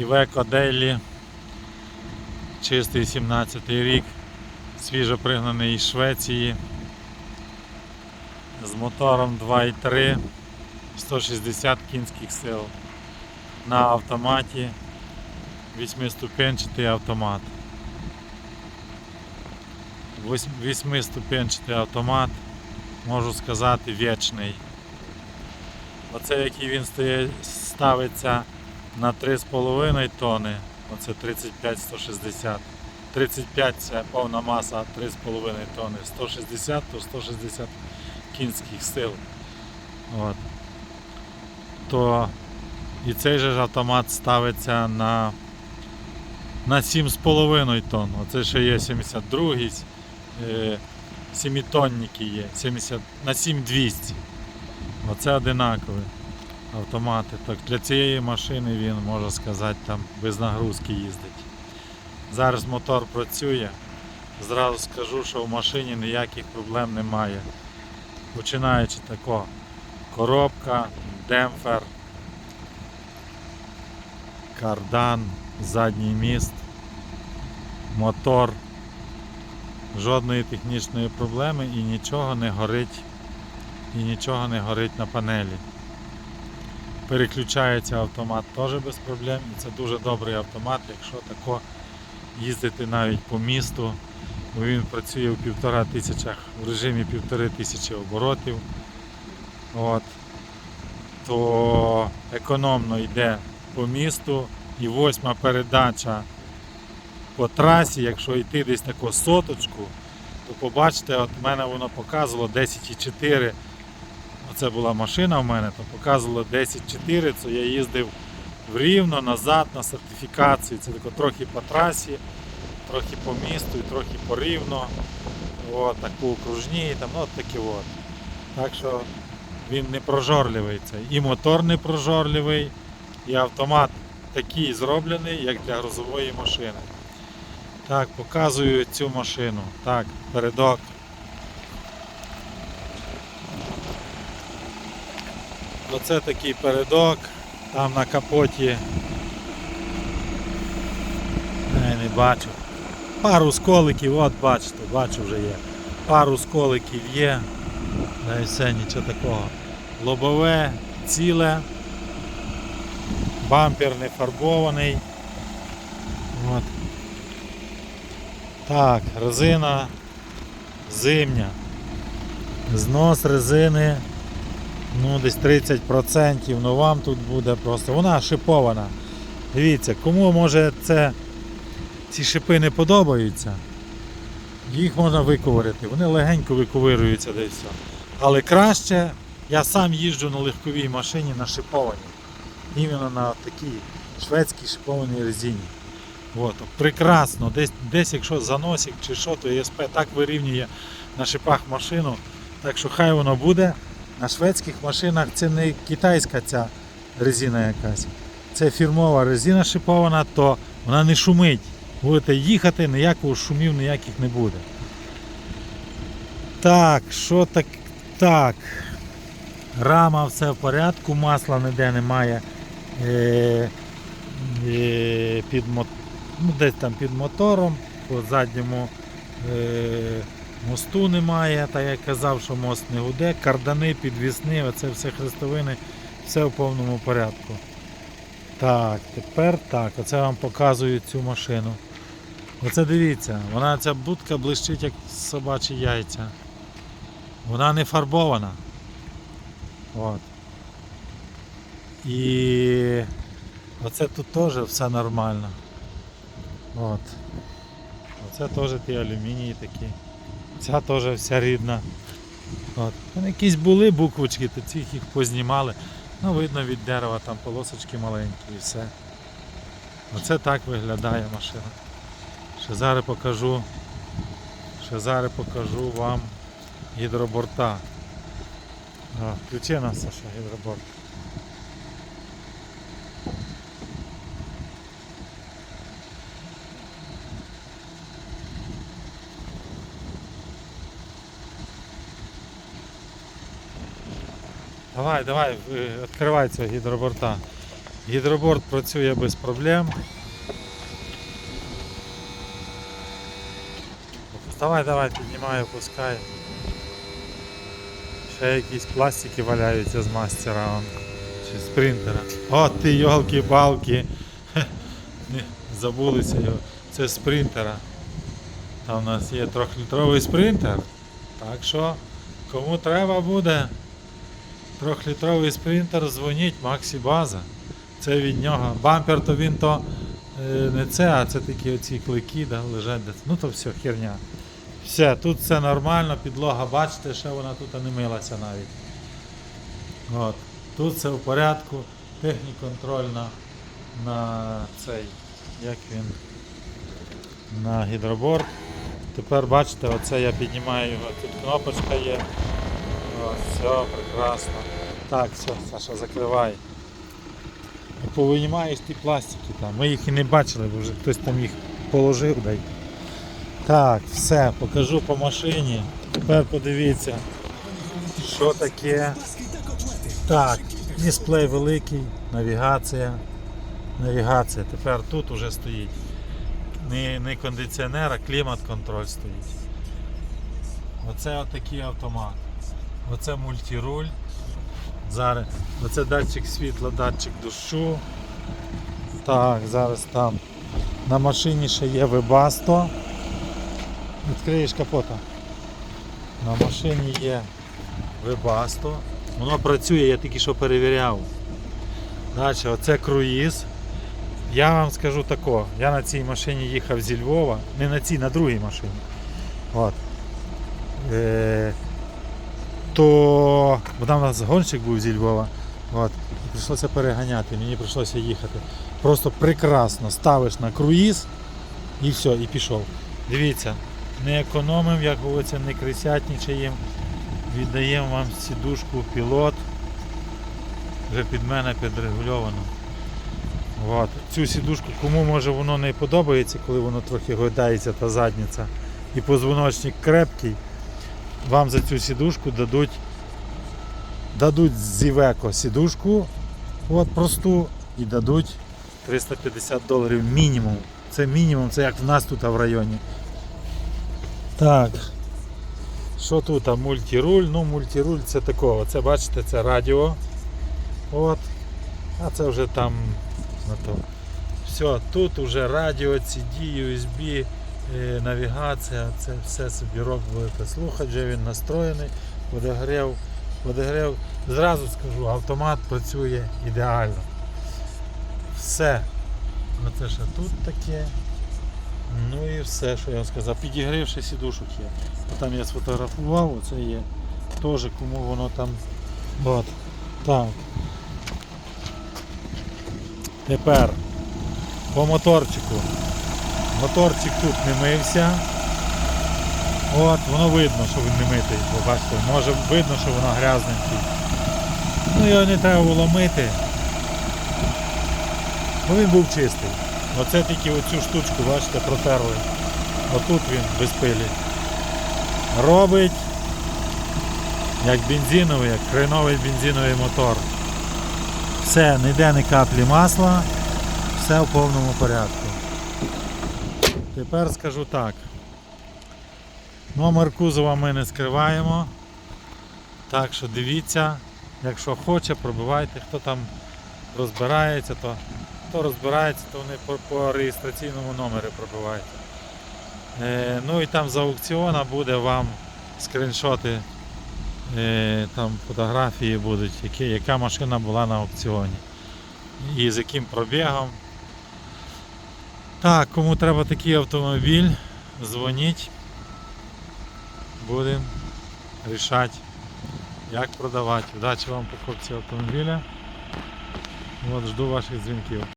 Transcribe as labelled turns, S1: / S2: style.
S1: Iveco Daily. Чистий 17 рік. Свіжо пригнаний із Швеції. З мотором 2.3, 160 кінських сил. На автоматі. Вісьмиступенчатий автомат. Вось- Вісьмиступенчатий автомат, можу сказати, вічний. Оце який він ставиться на 3,5 тони, оце 35-160. 35 це повна маса 3,5 тони, 160 то 160 кінських сил. От. То і цей же ж автомат ставиться на, на 7,5 тонн. Оце ще є 72-й, е, 7-тонники є, 70, на 7200. Оце одинакові автомати. Так для цієї машини він, можна сказати, там без нагрузки їздить. Зараз мотор працює. Зразу скажу, що в машині ніяких проблем немає. Починаючи тако, коробка, демпфер, кардан, задній міст, мотор. Жодної технічної проблеми і нічого не горить і нічого не горить на панелі. Переключається автомат теж без проблем. І це дуже добрий автомат, якщо тако їздити навіть по місту, бо він працює в півтора тисячах, в режимі півтори тисячі оборотів. От. То економно йде по місту і восьма передача по трасі, якщо йти десь таку соточку, то побачите, от мене воно показувало 10,4. Оце була машина в мене, то показувало 10,4, це я їздив в рівно, назад на сертифікацію. Це тако трохи по трасі, трохи по місту і трохи по рівно. От, так по окружній, там, ну, от такі от. Так що він не прожорливий цей. І мотор не прожорливий, і автомат такий зроблений, як для грузової машини. Так, показую цю машину. Так, передок. Оце такий передок, там на капоті. Не, не бачу. Пару сколиків, от бачите, бачу вже є. Пару сколиків є. Да і все, нічого такого. Лобове, ціле. Бампер не фарбований. От. Так, резина зимня. Знос резини ну, десь 30%, ну вам тут буде просто. Вона шипована. Дивіться, кому може це ці шипи не подобаються, їх можна виковирити. Вони легенько виковирюються десь все. Але краще я сам їжджу на легковій машині на шипованій. Іменно на такій шведській шипованій резині. От, прекрасно. Десь, десь якщо заносик чи що, то ЄСП так вирівнює на шипах машину. Так що хай воно буде. На шведських машинах це не китайська ця резина якась. Це фірмова резина шипована, то вона не шумить. Будете їхати, ніякого шумів ніяких не буде. Так, що так. Так. Рама все в порядку, масла ніде немає. Е, е, під, ну, десь там під мотором, по задньому е, мосту немає, так як казав, що мост не гуде, кардани, підвісни, оце все хрестовини, все в повному порядку. Так, тепер так, оце вам показую цю машину. Оце дивіться, вона ця будка блищить як собачі яйця. Вона не фарбована. От. І оце тут теж все нормально. От. Оце теж ті алюмінії такі. Ця теж вся рідна. От. Там якісь були буквочки, то цих їх познімали. Ну, видно від дерева там полосочки маленькі і все. Оце так виглядає машина. Ще зараз покажу. Ще зараз покажу вам гідроборта. Включи нас, Саша, гідроборт. Давай, давай, е, відкривай цього гідроборта. Гідроборд працює без проблем. Давай, давай, піднімай, опускай. Ще якісь пластики валяються з мастера он, чи з принтера. О, ти йолки-палки. Хе, не, Забулися його. Це з принтера. Там у нас є трьохлітровий спринтер. Так що, кому треба буде трьохлітровий спринтер, дзвоніть Максі База. Це від нього. Бампер то він то е, не це, а це такі оці клики, да, лежать. Ну то все, херня. Все, тут все нормально, підлога, бачите, ще вона тут не милася навіть. От. Тут все в порядку, техніконтроль на, на цей, як він, на гідроборд. Тепер бачите, оце я піднімаю його, тут кнопочка є. Ось, все, прекрасно. Так, все, Саша, закривай. Повинімаєш ті пластики там. Ми їх і не бачили, бо вже хтось там їх положив. Дай. Так, все, покажу по машині. Тепер подивіться, що таке. Так, дисплей великий, навігація. Навігація. Тепер тут уже стоїть. Не, не кондиціонер, а клімат-контроль стоїть. Оце отакий автомат. Оце мультируль. Зараз. Оце датчик світла, датчик дощу. Так, зараз там. На машині ще є Webasto. Відкриєш капота. На машині є Webasto. Воно працює, я тільки що перевіряв. Далі, оце круїз. Я вам скажу тако, я на цій машині їхав зі Львова, не на цій, на другій машині. От. Е, то бо там нас гонщик був зі Львова. От. І прийшлося переганяти, мені прийшлося їхати. Просто прекрасно ставиш на круїз і все, і пішов. Дивіться, не економимо, як говориться, не крисятничаємо. Віддаємо вам сідушку пілот. Вже під мене підрегульовано. От. Цю сідушку, кому може воно не подобається, коли воно трохи гойдається та задниця. І позвоночник крепкий, вам за цю сідушку дадуть дадуть з Iveco сідушку от просту і дадуть 350 доларів мінімум. Це мінімум, це як в нас тут в районі. Так. Що тут? А мультируль? Ну, мультируль це такого. Це бачите, це радіо. От. А це вже там на то. Все, тут вже радіо, CD, USB, е, навігація, це все собі рок будете слухати, вже він настроєний, подогрів, подогрів. Зразу скажу, автомат працює ідеально. Все. Оце ще тут таке. Ну і все, що я вам сказав. Підігрівши сідушок є. Там я сфотографував, оце є. Теж кому воно там. От. Так. Тепер по моторчику. Моторчик тут не мився. От, воно видно, що він не митий. Бо бачите, може видно, що воно грязненький. Ну його не треба було мити. Бо він був чистий. Оце тільки оцю штучку, бачите, протерли. Отут він без пилі. Робить як бензиновий, як креновий бензиновий мотор. Все, ніде не каплі масла, все в повному порядку. Тепер скажу так. Номер кузова ми не скриваємо. Так що дивіться, якщо хоче, пробивайте, хто там розбирається, то хто розбирається, то вони по, по реєстраційному номері пробивайте. Е, ну і там з аукціона буде вам скріншоти, е, там фотографії будуть, які, яка машина була на аукціоні. І з яким пробігом. Так, кому треба такий автомобіль, дзвоніть. Будемо рішати, як продавати. Удачі вам покупці автомобіля. От, жду ваших дзвінків.